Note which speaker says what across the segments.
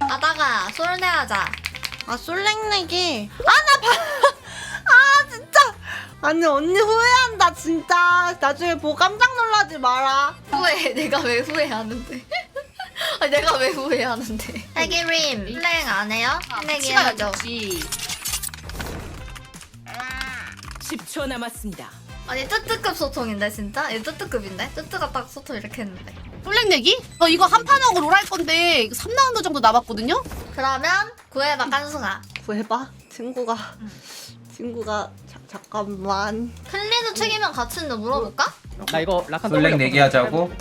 Speaker 1: 가다가 솔내하자.
Speaker 2: 아 솔랭내기 아나 봐. 아 진짜 아니 언니 후회한다 진짜 나중에 보고 깜짝 놀라지 마라
Speaker 1: 후회. 내가 왜 후회하는데? 아니, 내가 왜 후회하는데? 해기림 플랭 안 해요? 플랭이 해야죠.
Speaker 3: 10초 남았습니다.
Speaker 1: 아니 뜨뜨급 소통인데 진짜? 얘 뜨뜨급인데? 뜨뜨가 딱 소통 이렇게 했는데.
Speaker 4: 솔랭 내기? 저 이거 한 판하고 롤 할 건데 이거 3라운드 정도 남았거든요?
Speaker 1: 그러면 구해봐 깐숭아.
Speaker 2: 구해봐 친구가 친구가 자, 잠깐만
Speaker 1: 클리드 책임면 같이 있는데 물어볼까?
Speaker 5: 나 이거 라칸
Speaker 6: 솔랭 내기 하자고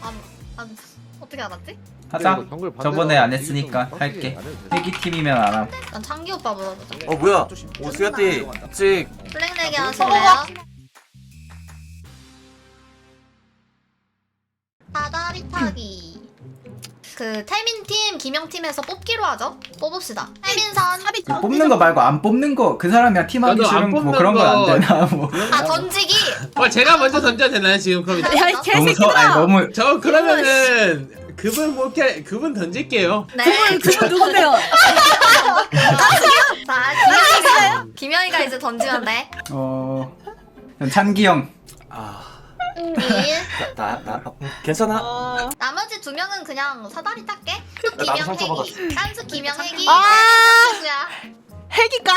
Speaker 1: 안, 안, 어떻게 알았지?
Speaker 6: 하자 저번에 안 했으니까 할게 회기 팀이면 안 함
Speaker 1: 난 창기 오빠 물어보자.
Speaker 7: 어 뭐야 오스가띠 아직
Speaker 1: 플랭 내기 하실래요? 사다리 타기. 그 태민 팀, 김영 팀에서 뽑기로 하죠. 뽑읍시다. 태민선.
Speaker 6: 그 뽑는 거 말고 안 뽑는 거 그 사람이랑 팀하기
Speaker 8: 나도 안
Speaker 6: 싫은 뭐
Speaker 8: 뽑는
Speaker 6: 그런 건 안
Speaker 8: 거.
Speaker 6: 되나 뭐
Speaker 1: 아 던지기.
Speaker 8: 어, 제가 먼저 던져도 되나요 지금 그럼?
Speaker 4: 야 이
Speaker 6: 너무 서
Speaker 4: 개새끼들아!
Speaker 6: 아니 너무
Speaker 8: 저 그러면은 그분 뭐 이렇게 그분 던질게요.
Speaker 1: 네.
Speaker 4: 그분 누군데요?
Speaker 1: 자 김영이가 김영이가 이제 던지면 돼.
Speaker 6: 어 찬기 형
Speaker 1: 일.
Speaker 7: 아나나 괜찮아
Speaker 2: 어...
Speaker 1: 나머지 두 명은 그냥 사다리 탈게. 또
Speaker 7: 나도
Speaker 1: 김영
Speaker 7: 상처받았어.
Speaker 1: 해기. 깐수 김영 해기.
Speaker 2: 아!
Speaker 1: 깐수야.
Speaker 2: 해기간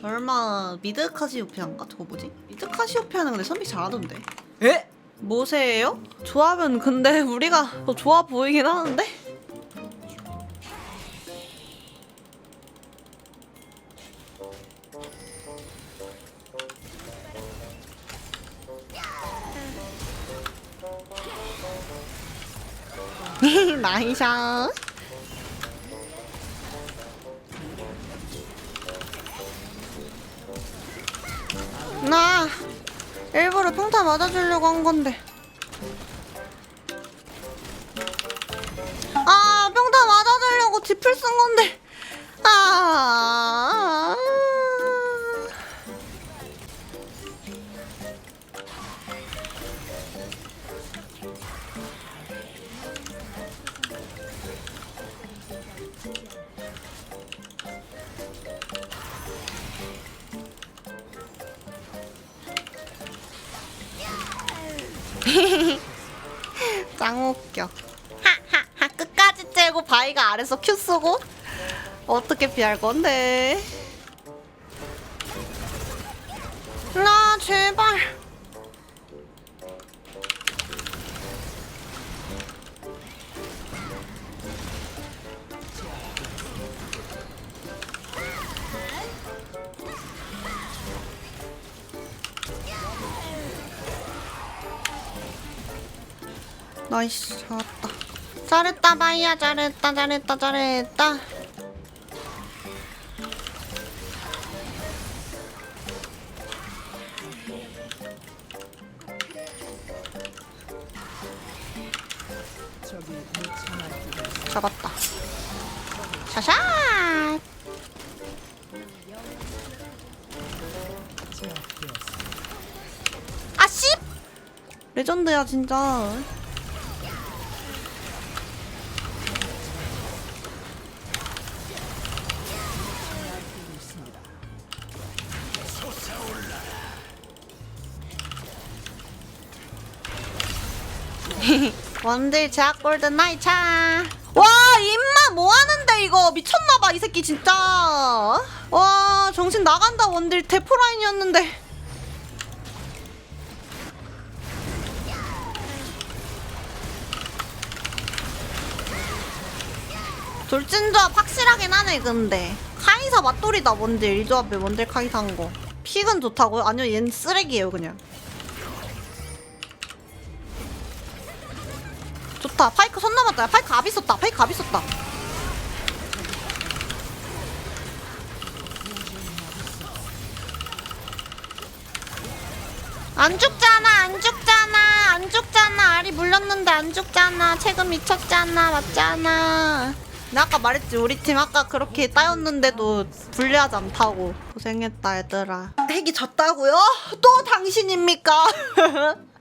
Speaker 2: 설마 미드 카시오페아인가? 저거 뭐지? 미드 카시오페아는 근데 선비 잘하던데 에? 뭐세요? 조합은 근데 우리가 더 좋아 보이긴 하는데? 나이샤 맞아주려고 한 건데. 아 평타 맞아주려고 지풀 쓴 건데 짱 웃겨. 하하하 끝까지 째고 바위가 아래서 큐 쏘고? 어떻게 피할 건데? 나 제발 나이스 잘했다. 잘했다 바이야 잘했다 잘했다 잘했다. 잡았다. 샤샷 아씨! 레전드야 진짜 원딜 제약 골드 나이 차. 와 임마 뭐 하는데 이거 미쳤나 봐 이 새끼 진짜. 와 정신 나간다 원딜 대포 라인이었는데. 돌진 조합 확실하긴 하네 근데 카이사 맞돌이다 원딜 이 조합에 원딜 카이사 한거 픽은 좋다고요? 아니요 얜 쓰레기예요 그냥 좋다. 파이크 손 야, 파이크 압 있었다. 파이크 압 있었다. 안 죽잖아. 안 죽잖아. 안 죽잖아. 알이 물렸는데 안 죽잖아. 체금 미쳤잖아. 맞잖아. 나 아까 말했지. 우리 팀 아까 그렇게 따였는데도 불리하지 않다고. 고생했다 얘들아. 핵이 졌다고요? 또 당신입니까?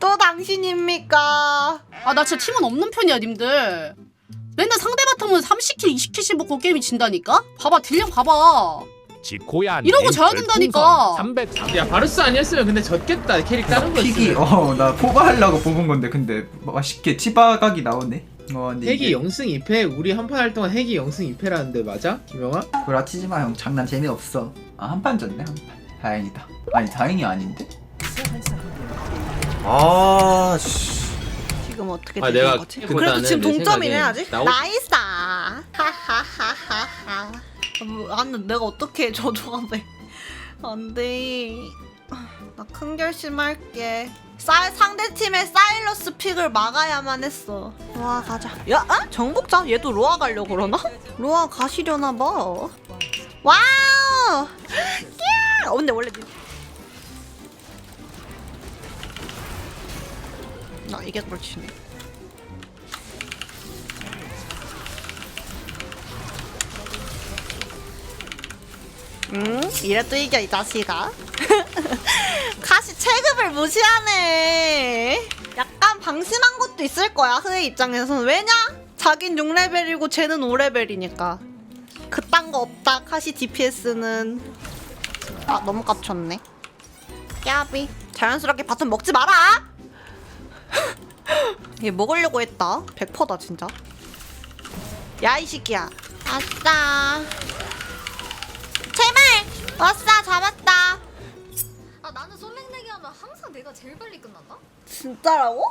Speaker 2: 또 당신입니까?
Speaker 4: 아 나 진짜 팀은 없는 편이야 님들 맨날 상대 바텀은 30킬 20킬씩 먹고 게임이 진다니까? 봐봐 딜량 봐봐
Speaker 5: 지코야
Speaker 4: 이러고 져야 된다니까.
Speaker 5: 300
Speaker 8: 야 바루스 아니었으면 근데 졌겠다 캐릭 다른 거
Speaker 6: 픽이
Speaker 8: 있으면
Speaker 6: 어나 포바 하려고 뽑은 건데 근데 맛있게 치바각이 나오네 어 근데
Speaker 8: 핵이
Speaker 6: 이게
Speaker 8: 영승 2패 우리 한 판 할 동안 핵이 영승 2패라는데 맞아? 김영아?
Speaker 6: 구라치지마 형 장난 재미없어 아 한 판 졌네 한 판 다행이다 아니 다행이 아닌데?
Speaker 7: 아 씨.
Speaker 2: 지금 어떻게
Speaker 8: 아,
Speaker 2: 되는
Speaker 8: 내가
Speaker 2: 거지?
Speaker 8: 그때
Speaker 2: 그래도 지금
Speaker 8: 내
Speaker 2: 동점이네 아직.
Speaker 8: 나오-
Speaker 2: 나이스. 하하하하하. 뭐, 아니 내가 어떻게 저 조합에 안돼. 나 큰 결심할게. 사, 상대 팀의 사일러스 픽을 막아야만 했어. 로아 가자. 야, 아? 정복자? 얘도 로아 가려 고 그러나? 로아 가시려나 봐. 와우! 야! 어, 근데 원래 니- 나 이게 그렇지네. 음, 이래 또 이겨 이 자식아. 카시 체급을 무시하네. 약간 방심한 것도 있을 거야 흐의 입장에서는 왜냐? 자긴 6레벨이고 쟤는 5레벨이니까. 그딴 거 없다 카시 DPS는. 아 너무 깝쳤네. 까비. 자연스럽게 바텀 먹지 마라. 얘 먹으려고 했다. 100%다 진짜. 야 이 새끼야. 아싸. 제발. 아싸 잡았다.
Speaker 1: 아 나는 솔랭내기 하면 항상 내가 제일 빨리 끝난다?
Speaker 2: 진짜라고?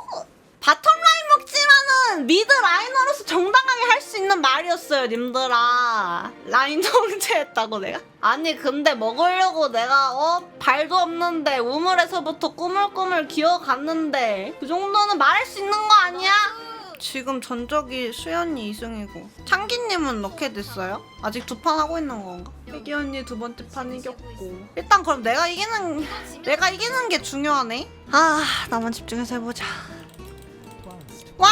Speaker 2: 먹지만은 미드 라이너로서 정당하게 할 수 있는 말이었어요, 님들아. 라인 통제했다고 내가? 아니 근데 먹으려고 내가 어 발도 없는데 우물에서부터 꾸물꾸물 기어갔는데 그 정도는 말할 수 있는 거 아니야? 지금 전적이 수연이 2승이고 창기님은 넣게 됐어요? 아직 두 판 하고 있는 건가? 혜기 언니 두 번째 판 이겼고 일단 그럼 내가 이기는 내가 이기는 게 중요하네. 아, 나만 집중해서 해보자. 와!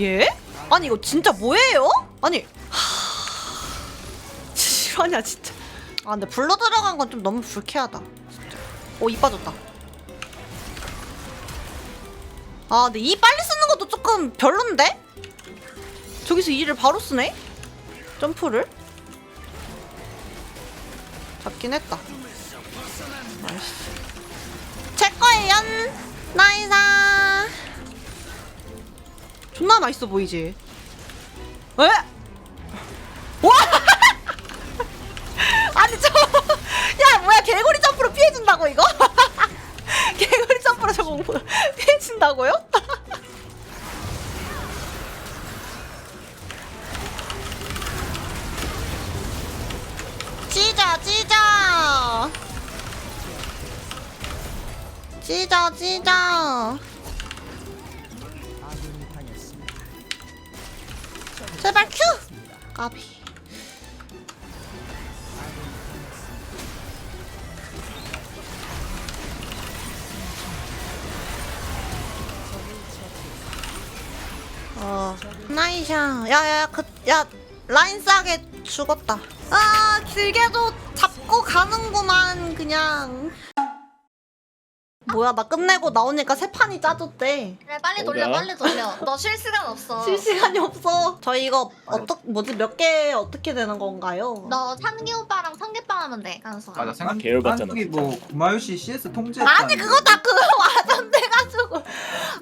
Speaker 2: 예? 아니 이거 진짜 뭐예요? 아니 하... 실화냐 진짜. 아 근데 불러 들어간 건 좀 너무 불쾌하다. 진짜. 오, 이 빠졌다. 아 근데 이 빨리 쓰는 것도 조금 별론데? 저기서 이를 바로 쓰네? 점프를? 잡긴 했다. 나이스. 제 거예요. 나이사. 존나 맛있어 보이지? 에? 와! 아니 저, 야 뭐야 개구리 점프로 피해준다고 이거? 개구리 점프로 저거 피해준다고요? 찢어 찢어 찢어 찢어 제발 큐 까비. 어 나이샤. 야야야 그야 라인 싸게 죽었다. 아 길게도 잡고 가는구만 그냥 뭐야? 나 끝내고 나오니까 세 판이 짜졌대.
Speaker 1: 그래 빨리 돌려
Speaker 8: 뭐야?
Speaker 1: 빨리 돌려. 너 쉴 시간 없어.
Speaker 2: 쉴 시간이 없어. 저희 이거 어떻 뭐지? 몇 개 어떻게 되는 건가요?
Speaker 1: 너 찬기 오빠랑 성계빵 하면 돼 간수
Speaker 6: 맞아 생각
Speaker 7: 계열 받잖아,
Speaker 6: 한국이 뭐 구마유시 CS 통제
Speaker 2: 아니 그거 다 그거 와전돼가지고.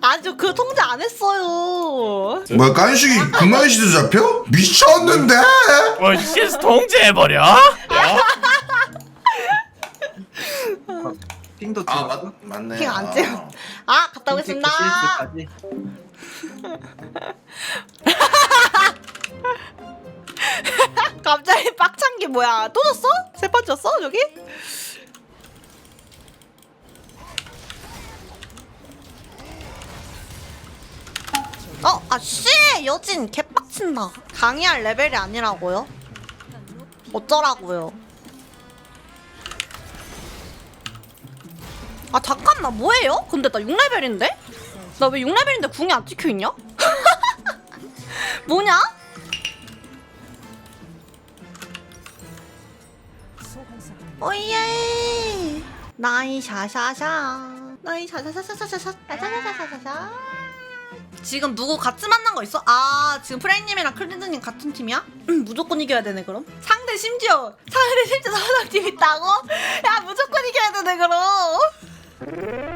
Speaker 2: 아주 그 통제 안 했어요.
Speaker 9: 뭐야 깐식이 구마유시도 잡혀? 미쳤는데?
Speaker 7: 뭐 CS 통제해버려?
Speaker 6: 핑도
Speaker 9: 아
Speaker 6: 찍었고
Speaker 9: 맞, 맞네
Speaker 2: 핑안
Speaker 9: 아.
Speaker 2: 찍어. 아 갔다 오겠습니다 갑자기 빡찬 게 뭐야 또 졌어? 세번 졌어 저기? 어, 아, 씨! 여진 개빡친다. 강의할 레벨이 아니라고요? 어쩌라고요? 아, 잠깐만, 뭐예요? 근데 나 6레벨인데? 나 왜 6레벨인데 궁이 안 찍혀있냐? 뭐냐? 오예! 나이 샤샤샤. 나이 샤샤샤샤샤샤 샤샤샤샤샤 지금 누구 같이 만난 거 있어? 아 지금 프레이님이랑 클린드님 같은 팀이야? 음, 무조건 이겨야 되네 그럼 상대 심지어 상대 심지어 사장팀 있다고? 야 무조건 이겨야 되네 그럼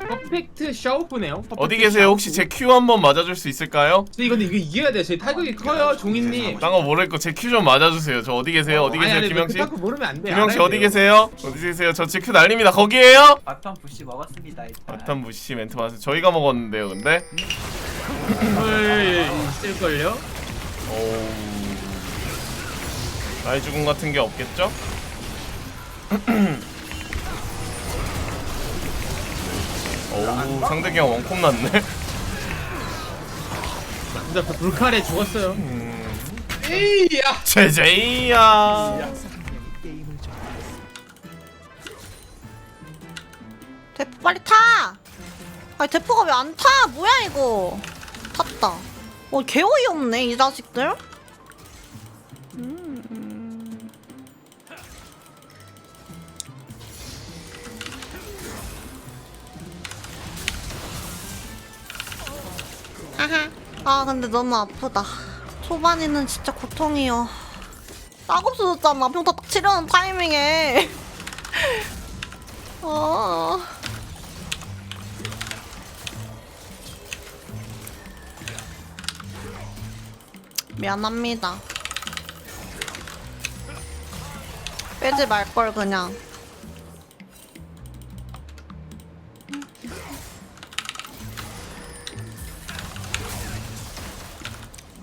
Speaker 8: 퍼펙트 샤오프네요. 퍼펙트
Speaker 7: 어디 계세요? 혹시 제 큐 한번 맞아줄 수 있을까요?
Speaker 8: 근데 이거 이거 이겨야 돼. 저희 타격이 커요, 종인님.
Speaker 7: 딴거 모를 거 제 큐 좀 맞아주세요. 저 어디 계세요? 어디 계세요, 김영 씨?
Speaker 8: 그 모르면 안 돼.
Speaker 7: 김영 씨
Speaker 8: 알아야
Speaker 7: 어디
Speaker 8: 돼요.
Speaker 7: 계세요? 어디 계세요? 저 지금 큐 날립니다. 거기에요?
Speaker 6: 바텀 부시 먹었습니다 일단
Speaker 7: 바탄 무시 멘트 마세요. 저희가 먹었는데요, 근데.
Speaker 8: 힘을 있을 걸요?
Speaker 7: 오. 나이 죽음 같은 게 없겠죠? 어우 상대 그냥 원콤 났네.
Speaker 8: 진짜 그 불칼에 죽었어요.
Speaker 7: 음.
Speaker 8: 에이야.
Speaker 7: 제제이야.
Speaker 2: 대포 빨리 타! 아니 대포가 왜 안 타? 뭐야 이거 탔다 어 개어이 없네 이 자식들 하하. 아 근데 너무 아프다 초반에는 진짜 고통이요 딱 없어졌잖아 평타 딱 치려는 타이밍에 어... 미안합니다. 빼지 말 걸 그냥.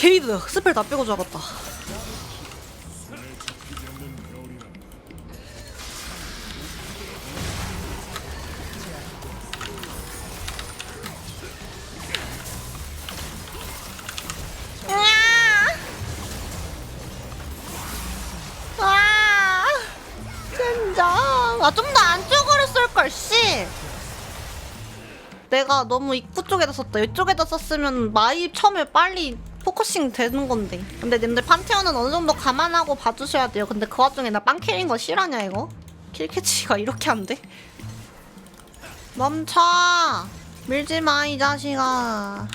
Speaker 2: 게이드 스펠 다 빼고 잡았다! 아. 내가 너무 입구 쪽에다 썼다. 이쪽에다 썼으면 마이 처음에 빨리 포커싱 되는 건데. 근데 님들 판테온은 어느 정도 감안하고 봐주셔야 돼요. 근데 그 와중에 나 빵킬인 거 실화냐, 이거? 킬캐치가 이렇게 안 돼? 멈춰! 밀지 마, 이 자식아.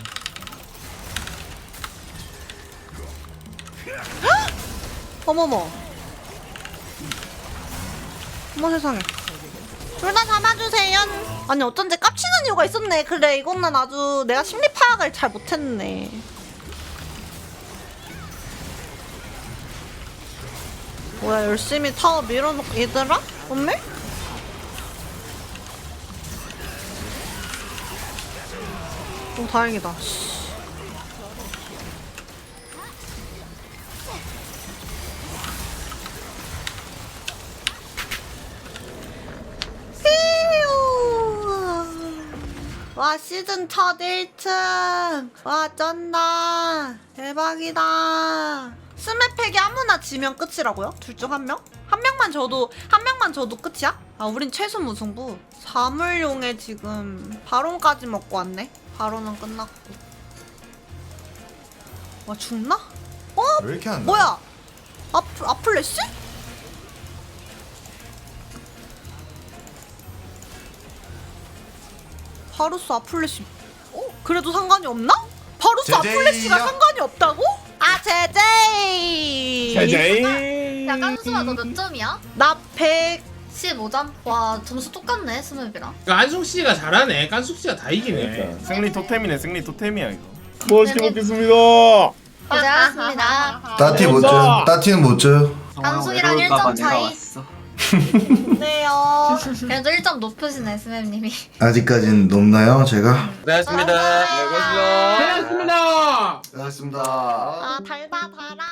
Speaker 2: 어머머. 어머 세상에. 둘 다 잡아주세요. 아니 어쩐지 깝치는 이유가 있었네. 그래 이거는 아주 내가 심리 파악을 잘 못했네. 뭐야 열심히 타워 밀어놓고 얘들아? 없네? 오 다행이다. 씨. 휘우. 와 시즌 첫 1층 와 쩐다 대박이다 스맵팩이 아무나 지면 끝이라고요? 둘 중 한 명? 한 명만 져도 한 명만 져도 끝이야? 아 우린 최소 무승부 사물용에 지금 바론까지 먹고 왔네 바론은 끝났고 와 죽나? 어?
Speaker 9: 왜 이렇게 안 나?
Speaker 2: 뭐야 아플 아플래시? 바루스 아플래시 어? 그래도 상관이 없나? 바루스
Speaker 9: 제제이야.
Speaker 2: 아플래시가 상관이 없다고? 아 제제이
Speaker 8: 제제이.
Speaker 1: 야 깐수아 너 몇 점이야?
Speaker 2: 나 100...
Speaker 1: 15점? 와 점수 똑같네 스맵이랑
Speaker 8: 깐숙 씨가 잘하네. 깐숙 씨가 다 이기네.
Speaker 7: 승리 토템이네. 승리 토템이야 이거.
Speaker 8: 멋있게
Speaker 1: 네,
Speaker 8: 먹겠습니다.
Speaker 1: 고생하셨습니다
Speaker 9: 따티 못 줘요. 따티는 못 줘요.
Speaker 1: 단속이랑 1점 차이
Speaker 2: 네요.
Speaker 1: 그래도 1점 높으시네 스맵님이.
Speaker 9: 아직까진 높나요, 제가?
Speaker 1: 고생하셨습니다.
Speaker 8: 고맙습니다.
Speaker 9: 고맙습니다.
Speaker 2: 아 달다 달아